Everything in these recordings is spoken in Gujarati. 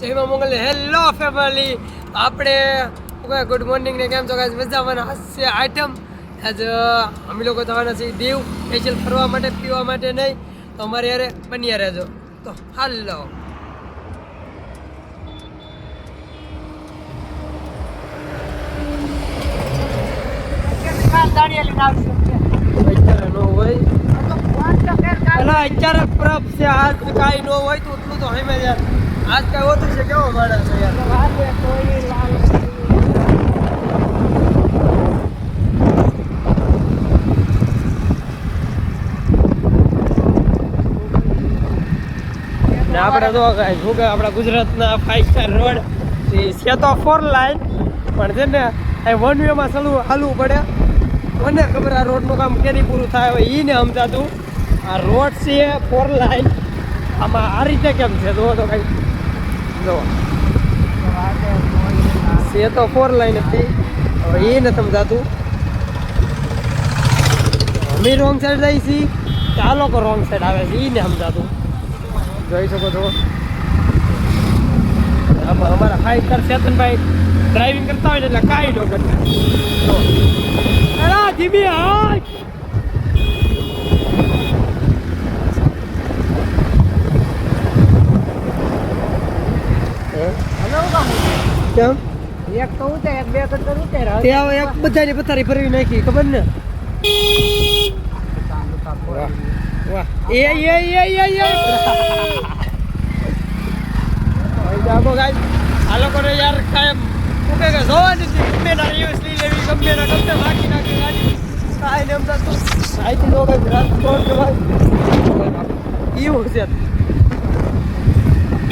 જય મંગલ. હેલો ફેમિલી આપણે ગુડ મોર્નિંગ ને કેમ છો ગાઈસ મજામાં હાસ્ય આઈટમ આજ અમે લોકો જવાના છીએ દીવ. સ્પેશિયલ ફરવા માટે પીવા માટે નહીં. તો અમારે યારે બન્યા રહેજો. તો હાલો. અત્યારે હોય. અત્યારે છે આજ કાંઈ નો હોય તો એટલું તો હમે યાર. આજ કઈ ઓછું છે, કેવો ભાડા છે યાર? ને આપણે તો શું કે આપણા ગુજરાતના ફાઈવ સ્ટાર રોડ છે તો ફોર લાઈન પણ છે ને એ વન વેમાં ચાલવું હાલવું પડે. મને ખબર આ રોડનું કામ કેરી પૂરું થાય હવે ઈ ને સમજાતું. આ રોડ છે ફોર લાઈન આમાં આ રીતે કેમ છે તો કઈ. જો છે તો ફોર લાઈન હતી. હવે એ સમજાતું. અમે રોંગ સાઈડ જઈએ છીએ. આ રોંગ સાઈડ આવે છે એ ને સમજાતું. જોઈ શકો છો. અમારા સ્ટાર ચેતનભાઈ ડ્રાઇવિંગ કરતા હોય એટલે કાંઈ ન કરતા. જીબી અલા, ધીમી હાય કેમ? એક તો ઉતરે એક બે કટ ઉતરે તે હવે એક બધાની પથારી ફરવી નાખી ખબર ને? વાહ. એ એ એ એ એ જાબો ગાય આ લોકોને યાર કાયમ શું કે જોવાની છે ગમે ના રિવ્યુઝ લઈ લેવી ગમે ના ગમે બાકી નાખી ગાડી. ને એમ તો સાઈથી ભાઈ? એવું છે.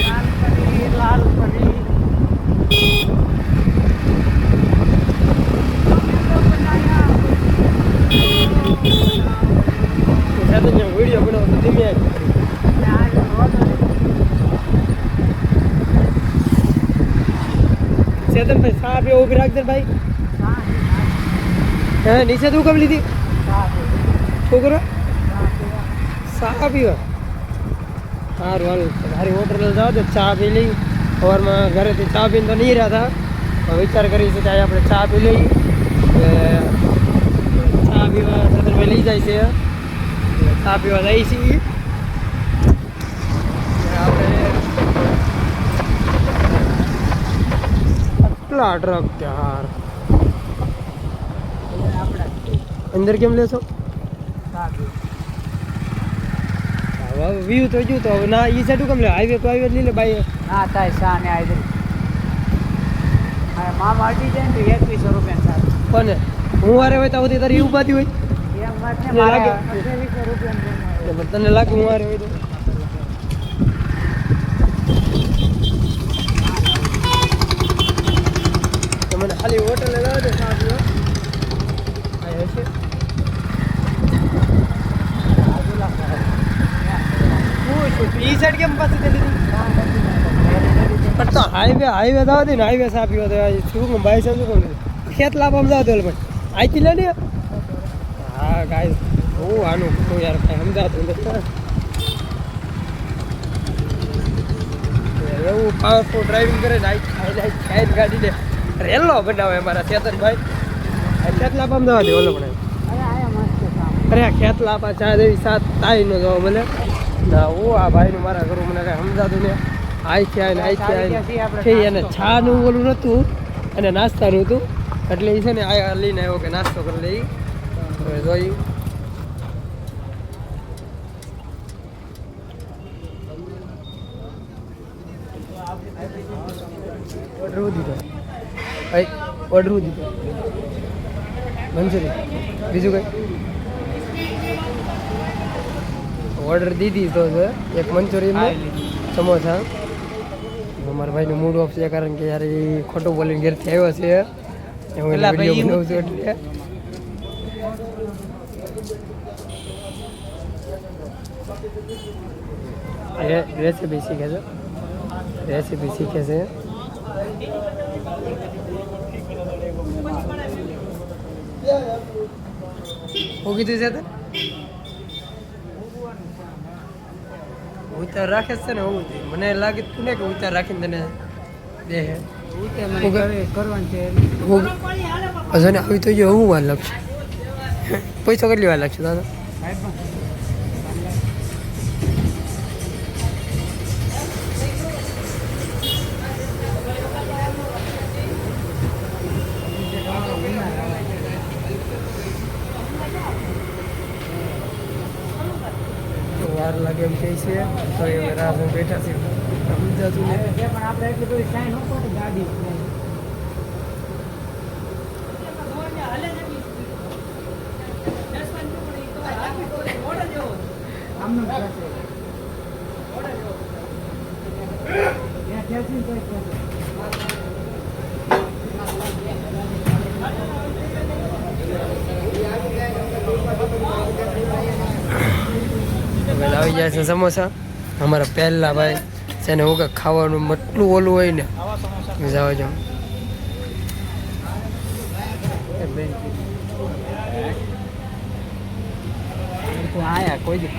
લાલ પરી લાલ પરી. વીડિયો બનાવો તો ધીમે ચેતન ભાઈ સા આપી ઊભી રાખજે ભાઈ હે. નીચે તું કેમ લીધી છોકરો સા પીવા સારું હાલ તારી હોટલ જાઓ તો ચા પી લઈ સવારમાં ઘરેથી ચા પીને તો નહીં રહ્યા હતા વિચાર કરી ત્યાં આપણે ચા પી લઈ એટલે ચા પીવા ચેતનભાઈ લઈ જાય છે. ચા પીવા છીએ. આપણે આટલા ટ્રક યાર અંદર કેમ લેશો? હવે વ્યૂ તો જોયું તો હવે ના ઈ સાઈડ કેમ લે? હાઈવે તો હાઈવે લઈ લે ભાઈ હા થાય શા ને આઈ હા મામા જાય ને તો એકવીસો રૂપિયા કોને? હું વારે હોય તો આવતી તારી હોય. અઠ્યાવીસો રૂપિયા એટલે તને લાગે. હું વારે હોય તો. તો મને ખાલી હોટલે તો હશે. ઈ સાઈડ કેમ પાસે તે લીધી પણ તો હાઈવે હાઈવે જવા દે ને હાઈવે સાફ પીવા તો શું કહું બાઈ સમજુ કહું? ખેત લાભ અમદાવાદ પણ આઈથી લે. ને હા ગાય બહુ આનું હું યાર કાંઈ સમજાતું નથી એવું પાવરફુલ ડ્રાઇવિંગ કરે ને આઈ ખાઈ લાઈ ખાઈ ગાડી ને રેલો બનાવે અમારા ચેતનભાઈ કેટલા પામ જવા દે ઓલો પણ અરે આયા મસ્ત અરે આ ખેતલા પા ચા દેવી સાત તાઈ નો જવા મને ના હું આ ભાઈનું મારા ઘરું મને કાંઈ સમજાતું ને આઈ ક્યાં આઈ ક્યાં છે એને છાનું ઓલું નહોતું અને નાસ્તાનું હતું. એટલે એ છે ને આ લઈને આવ્યો કે નાસ્તો કરી લઈ. હવે જોઈ. ઓર્ડર દીધો ભાઈ ઓર્ડર દીધો મંજૂરી બીજું કંઈ? ઓર્ડર દીધી તો છે. એક મંચુરિયન સમોસા. અમારા ભાઈનું મૂડ ઓફ છે કારણ કે યાર એ ખોટું બોલીને ઘેરથી આવ્યો છે. હું પેલા એને ભાઈ વીડિયો બનાવું છું એટલે રે- રેસીપી શીખે છે રેસીપી શીખે છે શું કીધું છે તે ઉતાર રાખે છે ને હોવું જોઈએ મને લાગે તું ને કે ઉતાર રાખીને તને દે હે ઉતે હું મને કે- કરે- કરવાનું છે. હું હશે ને આવી તો જો હું વાર લાગશે? પૈસા કેટલી વાર લાગશે દાદા? વાર લાગે એમ કહે છે. તો એ રાહ બેઠા છે. સમજાતું ને પણ આપણે એટલી બધી સાઈન ન ખોટી ગાડી આમનું જ થશે. ત્યાં થશે ને તોય થશે. હવે આવી જાય છે સમોસા અમારા પહેલા ભાઈ છે ને હું કે ખાવાનું મટલું ઓલું હોય ને જાવ જાવ તો આયા કોઈ દી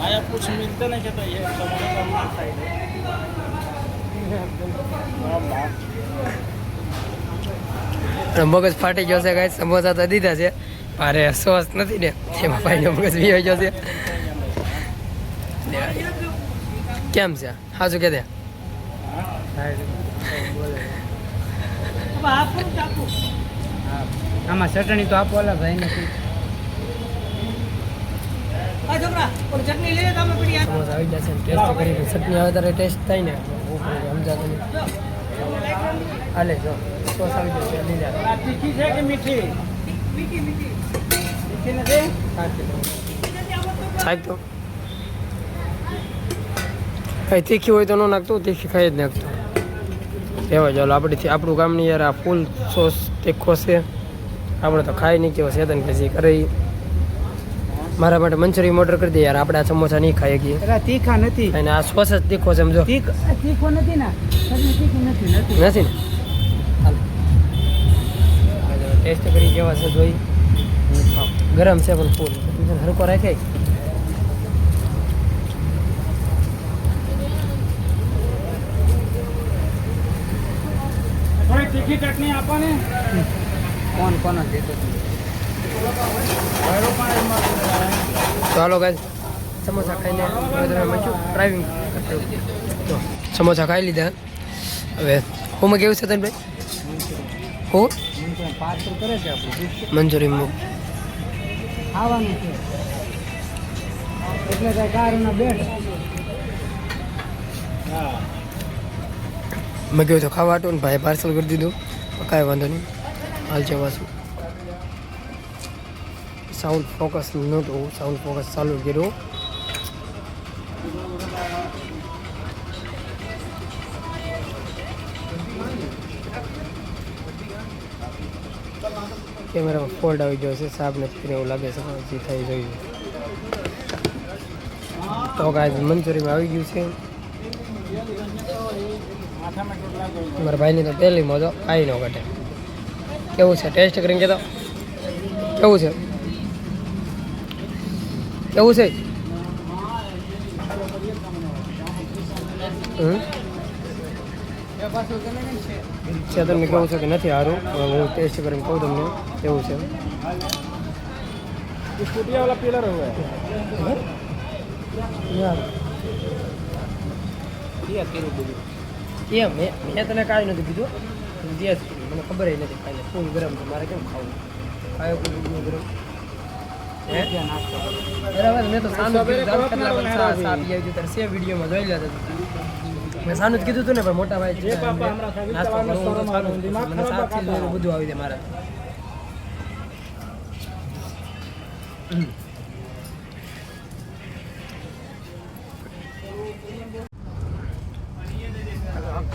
आया कुछ मिलते नहीं कहता ये समोसा का माल खाई અને મગજ ફાટી ગયો છે કાંઈ સમોસા તો દીધા છે અરે સોસ નથી ને એમાં ભાઈનો મગજ બી ગયો છે કેમ છે હા શું કે દે આમાં ચટણી તો આપો ઓલા ભાઈ નથી સમોસા આવી જશે ટેસ્ટ કરી ચટણી આવે ત્યારે ટેસ્ટ થાય ને સમજાતું નહીં. હાલે જો. સોસ આવી જશે લીધા તીખી છે કે મીઠી? મીઠી નથી. સાહેબ તો કઈ તીખી હોય તો ન નાખતું તીખી ખાઈ જ નાખતું. કહેવાય ચાલો આપણેથી આપણું ગામની યાર આ ફૂલ સોસ તીખો છે. આપણે તો ખાઈ નહીં કેવો સેતન પછી કરે મારા માટે મંચુરિયન ઓર્ડર કરી દે યાર આપણે આ સમોસા નહીં ખાઈ શકીએ. તીખા નથી. અને આ સોસ જ તીખો સમજો. તીખો નથી ને નથી ને? ટેસ્ટ કરી કેવા છે જોઈ. ગરમ છે પણ ફૂલ. હરકો રાખે? તીખી ચટણી આપો ને કોણ કોણ ચાલો ગાય સમોસા ખાઈને ડ્રાઇવિંગ તો સમોસા ખાઈ લીધા. હવે હોમાં કેવું છે તને ભાઈ હું? મંચુરિયન મુક આવવાનું છે. એટલે કારના બેઠ મેં કહ્યું તો ખાવા હતું ને ભાઈ પાર્સલ કરી દીધું. કાંઈ વાંધો નહીં. હાલ પાછું સાઉન્ડ ફોકસ નહોતું. સાઉન્ડ ફોકસ ચાલુ કર્યું. કેમેરામાં ફોલ્ડ આવી ગયો છે. સાહેબ નથી એવું લાગે છે જે થઈ જોઈએ તો કાંઈ મંચુરિયન આવી ગયું છે. મારા ભાઈની તો પહેલી મોજો કાંઈ ન ઘટે. કેવું છે? ટેસ્ટ કરીને કહેતો કેવું છે? કેવું છે? છે. તમને કહું છું કે નથી સારું હું ટેસ્ટ કરીને કહું તમને કેવું છે? વાળા પિલર હોય. યાર કેમ મેં મેં તને કાંઈ નથી કીધું. તું જે મને ખબર જ નથી ખાઈ ફૂલ ગરમ છે મારે કેમ ખાવું? ખાયો કોઈ બીજું ગરમ? બરાબર મેં તો સાનું વિડીયોમાં જોઈ લેતા મેં સાનું જ કીધું હતું ને પણ મોટા ભાઈ મને સાતથી બધું આવી જાય મારે.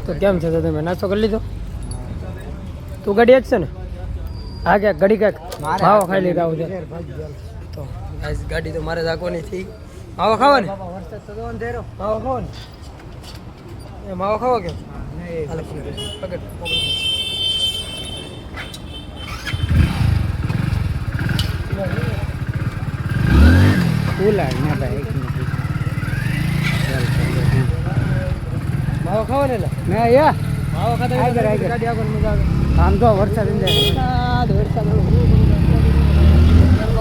તો કેમ છે તો તમે નાસ્તો કરી લીધો? તું ગાડી જ છે ને? હા ક્યાંક ઘડી ક્યાંક? માવો ખાઈ લીધા આવું તો ગાડી તો મારે રાખવાની થઈ માવો ખાવાની વરસાદ તો દોન ધેરો માવો ખાવાની એ માવો ખાવો હાલો પકડ. પકડ. ફૂલા ભાઈ. માવો ખાવો ને મેં યા. માવો ખાતા આગળ, આગળ. ગાડી આગળ મજા આવે. આમ તો વરસાદ અંદર. વરસાદ વરસાદ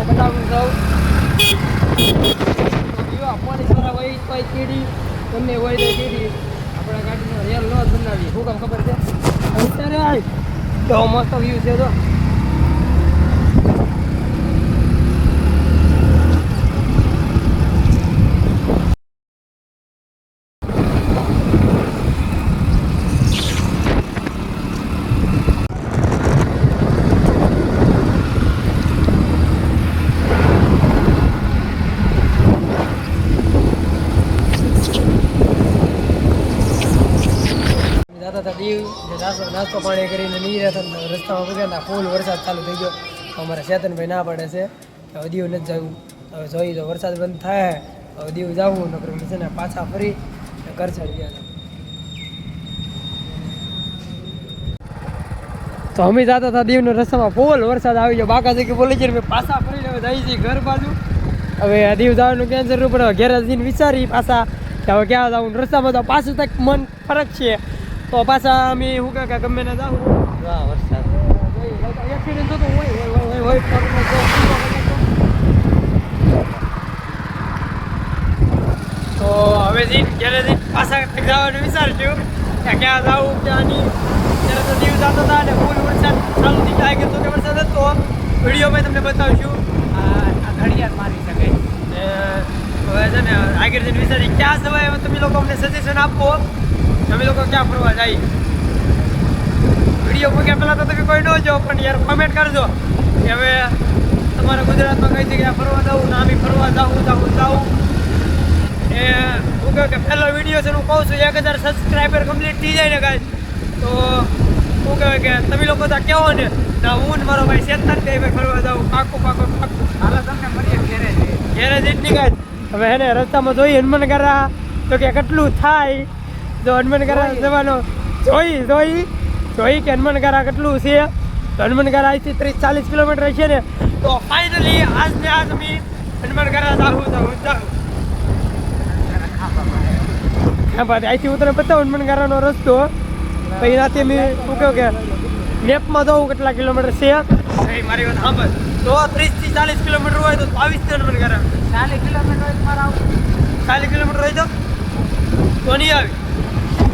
બતાવું જાઉં પોલીસવાળા હોય કોઈ કીડી. તમને હોય તો કીડી. આપણા ગાડીનો રેલ નો જ બનાવી શું કામ ખબર છે? અત્યારે તો મસ્ત વ્યૂ છે તો જતા હતા દીવ નાસ્તો પાણી કરીને નહીં રહેતા રસ્તામાં પગ્યા ફૂલ વરસાદ ચાલુ થઈ ગયો. અમારા ચેતનભાઈ ના પડે છે. કે હવે દીવ નથી જવું. હવે જોઈએ તો વરસાદ બંધ થાય, હવે દીવ જવું, નકર છે ને પાછા ફરી ચડી ગયા તો અમે જતા હતા દીવનો રસ્તામાં ફૂલ વરસાદ આવી ગયો. બાકા જગ્યા બોલી છે પાછા ફરીને હવે જઈ છીએ ઘર બાજુ. હવે દીવ જવાનું કેન્સર ઉપર ઘેર જઈને વિચારી પાછા કે હવે ક્યાં જવું રસ્તામાં તો પાછું તક મન ફરક છે. તો પાછા અમે શું કે ગમે ને જાવ વાહ વરસાદ. એક્સિડન્ટ થતો હોય તો હવે જઈને ઘેરે જઈને પાછા જવાનું વિચારશું. કે ક્યાં જવું ક્યાં નહીં. ત્યારે તો દીવ જતો હતા અને ફૂલ વરસાદ ચાલુ થઈ જાય ગયો તો કે વરસાદ હતો. વિડીયોમાં તમને બતાવીશું. આ ઘડિયાળ મારી શકે. ને હવે છે ને આગળ જઈને વિચારી ક્યાં જવાય તમે લોકો અમને સજેશન આપો. તમે લોકો ક્યાં ફરવા જાય? વીડિયો મૂક્યા પહેલાં તો તમે કોઈ ન જો પણ યાર કમેન્ટ કરજો. કે હવે તમારા ગુજરાતમાં કઈ જગ્યાએ ફરવા જવું ના બી ફરવા જવું જવું જવું. એ હું કહું કે પહેલો વીડિયો છે હું કહું છું એક હજાર સબસ્ક્રાઈબર કમ્પ્લીટ થઈ જાય ને કાંઈ. તો શું કહેવાય કે તમે લોકો તો કહેવો ને તો હું ને મારો ભાઈ ચેતન કે ભાઈ ફરવા જાઉં પાકું પાકું પાકું. હાલો તમને મળીએ ઘેરે. ઘેરે જ કાંઈ. હવે એને રસ્તામાં જોઈએ હનુમાન કરા તો કે કેટલું થાય? જો હનુમાનગરા જવાનો જોઈ જોઈ જોઈ કે હનુમાનગરા કેટલું છે. તો હનુમાનગરા અહીંથી ત્રીસ ચાલીસ કિલોમીટર છે ને તો ફાઇનલી આજ ને આજ અમે હનુમાનગરા જાઉં જાઉં જાઉં હા ભાઈ અહીંથી હું તને બતાવું હનુમાનગરાનો રસ્તો. પછી એનાથી અમે શું કહ્યું કે મેપમાં જોઉં કેટલા કિલોમીટર છે. મારી વાત સાંભળ. તો ત્રીસથી ચાલીસ કિલોમીટર હોય તો બાવીસથી હનુમાનગરા ચાલીસ કિલોમીટર હોય તો મારે આવું ચાલીસ કિલોમીટર હોય તો? તો નહીં આવી.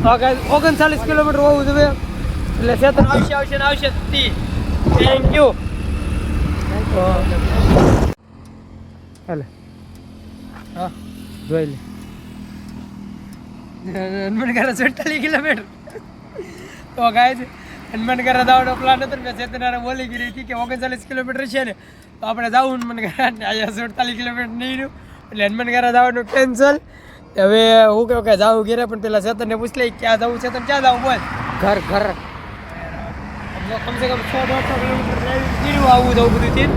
ઓગણચાલીસ કિલોમીટર હોવું જોઈએ. એટલે ચેતન આવશે આવશે આવશે. થેન્ક યુ હાલે. હા. જોઈ લે. હનુમાનગઢ સુડતાલીસ કિલોમીટર. તો ગાય હનુમાનગઢ દાવાનો પ્લાન હતો ને, મેં ચેતનાને બોલી ગઈ હતી કે ઓગણચાલીસ કિલોમીટર છે ને, તો આપણે જાવું હનુમાનગઢ. અહીંયા સુડતાલીસ કિલોમીટર નહીં રહ્યું એટલે હનુમાનગઢ દાવાનું કેન્સલ હવે હું કહું કે જાવું ઘેરે પણ પેલા ચેતનને પૂછ લઈ ક્યાં જવું ચેતન ક્યાં જવું બોલ. ઘર ઘર. જો કમસે કમ સો દોઢસો કિલોમીટર ડ્રાઇવિંગ કર્યું આવું જવું બધું થઈને.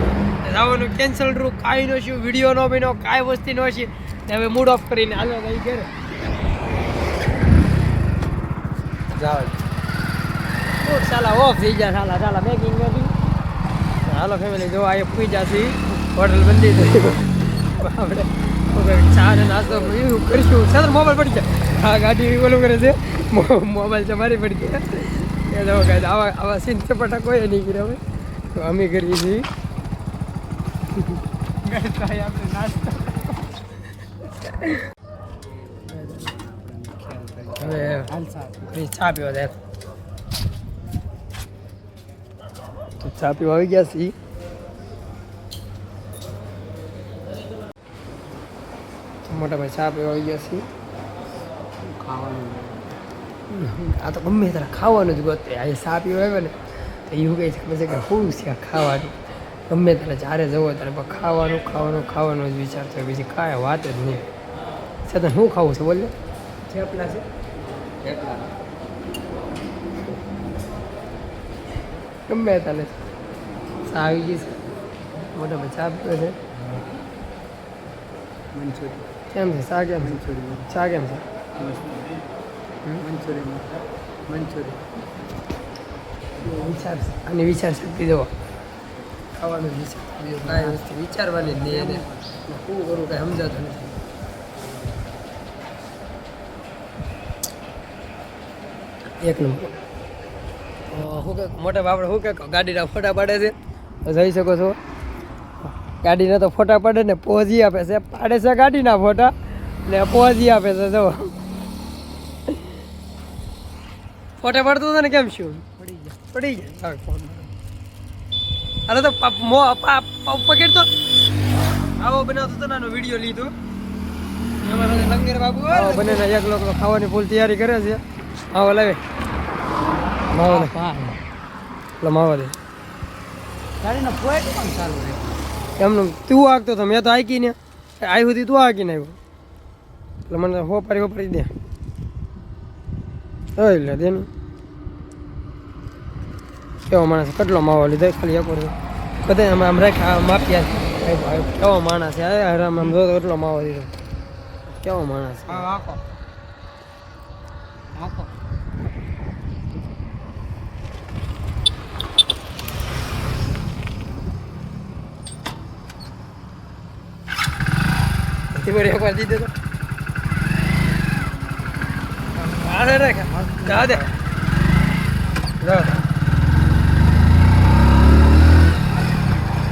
જવાનું કેન્સલ રહ્યું કાંઈ નો શું વીડિયો નો બન્યો કાંઈ વસ્તુ નો છે ને હવે મૂડ ઓફ કરીને હાલો ભાઈ ઘરે. જાઓ. ફૂટ સાલા ઓફ થઈ ગયા સાલા સાલા મેકિંગ મેકિંગ હાલો ફેમિલી જો આ પૂઈ જશે હોટલ બંધી થઈ આપણે હવે ચા નાસ્તો એવું કરીશું. સર મોબાઈલ પડી જાય. હા ગાડી ઓલું કરે છે. મોબાઈલ મોબાઈલ મારી પડી ગયા એ જો કાંઈ આવા આવા સીન ચપટા કોઈ નહીં કર્યા હવે. તો અમે કરીએ છીએ. આપણે હવે ચા પીવા જાય. તો ચા પીવા આવી ગયા છીએ. મોટા ભાઈ ચા પીવા આવી ગયા છીએ. ખાવાનું. આ તો ગમે ત્યારે ખાવાનું જ ગોતે. આ ચા પીવા આવ્યો ને તો એવું કહે છે? કે પછી કે શું છે આ ખાવાનું? ગમે ત્યારે જ્યારે જવો ત્યારે પણ ખાવાનું ખાવાનું ખાવાનું જ વિચાર છે બીજી કાંઈ વાત જ નહીં. છતાં શું ખાવું છે? બોલે થેપલા છે. થેપલા. ગમે તાલે ચા આવી ગઈ છે. મોટા ભાઈ ચા પીવે છે. મંચુરિયન કેમ છે? શા કેમ છે? ચા કેમ છે? મંચુરિયન વિચાર અને વિચાર શક્તિ જુઓ ખાવાનું વિચાર કાંઈ વસ્તુ વિચારવાની જ નહીં એને. શું કરું કાંઈ સમજાતું નથી. એક નંબર. શું કે મોટા બાપડે શું કે ગાડીના ફોટા પાડે છે? તો જઈ શકો છો? ગાડીના તો ફોટા પાડે ને પોઝી આપે છે. પાડે છે ગાડીના ફોટા. ને પોઝી આપે છે જો. ફોટા પડતો હતો ને કેમ શું? પડી જાય પડી હા, ફોન અરે તો પાપ મો પા- પપ પકડ તો. આવો બનાવતો હતો નાનો વીડિયો લીધો. એમાં બાબુ બને એક લોકો ખાવાની ફૂલ તૈયારી કરે છે. આવો લાવે. માવો લે. માવો દે ગાડીનો પોઈન્ટ પણ ચાલુ રહે એમનું તું આગતો હતો મેં તો આકી ને આવી હતી તું આકીને આવ્યો એટલે મને હો પારી હો પારી દે એટલે દે કેવો માણસ કેટલો માવો લીધો ખાલી એક બધા આમ આમ રાખ્યા માપ્યા કેવો માણસ છે? આ હરામ આમ જો તો કેટલો માવો લીધો. કેવો માણસ આખો આખો વળી એકવાર દીધો તો આને રાખ જા દે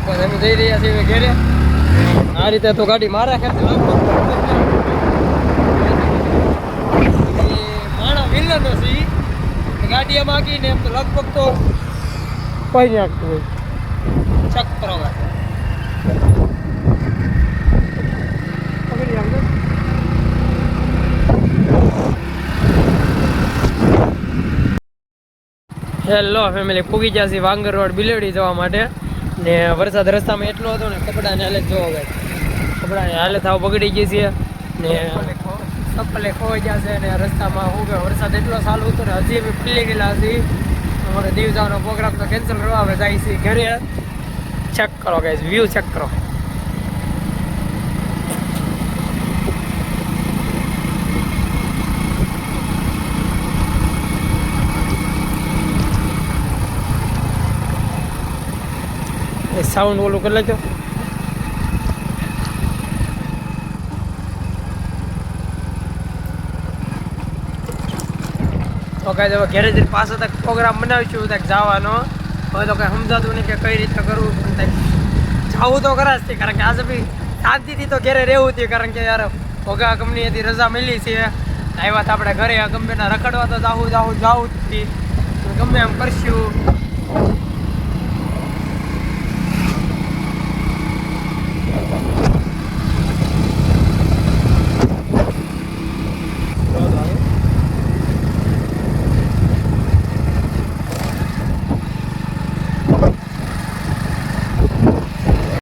બસ અમે જઈ રહ્યા છીએ ઘેરે આ રીતે તો ગાડી મારા ખેતર માણા વિલનો ઈ. ગાડી એમ આકીને એમ તો લગભગ તો કોઈ હોય ચક કરો ગાડી હેલો ફેમિલી પૂગી છે વાંગર રોડ, બિલેડી જવા માટે. ને વરસાદ રસ્તામાં એટલો હતો ને, કપડાને હાલત જોવો ગઈ કપડાની હાલત આવ બગડી ગઈ છે. ને ચપ્પલે ખોવાઈ છે ને રસ્તામાં શું કે વરસાદ એટલો ચાલુ હતો ને, હજી બી પીલી ગયેલા હતી અમારે દીવ જવાનો પ્રોગ્રામ તો કેન્સલ કરવા હવે જાય છે ઘરે. ચેક કરો ગાઈઝ વ્યૂ ચેક કરો. સાઉન્ડ ઓલું કરી લેજો. તો કાંઈ હવે ઘેરે જઈને પાછો તક પ્રોગ્રામ બનાવીશું તક જવાનો. હવે તો કાંઈ સમજાતું નહીં કે કઈ રીતે કરવું તક જવું તો ખરા જ કારણ કે આજે બી શાંતિથી તો ઘેરે રહેવું હતું કારણ કે યાર ભોગા કંપનીએથી રજા મળી છે. આવ્યા તો આપણે ઘરે, ગમે ના રખડવા તો જાવું જાવું જાવું જ ગમે એમ કરશું.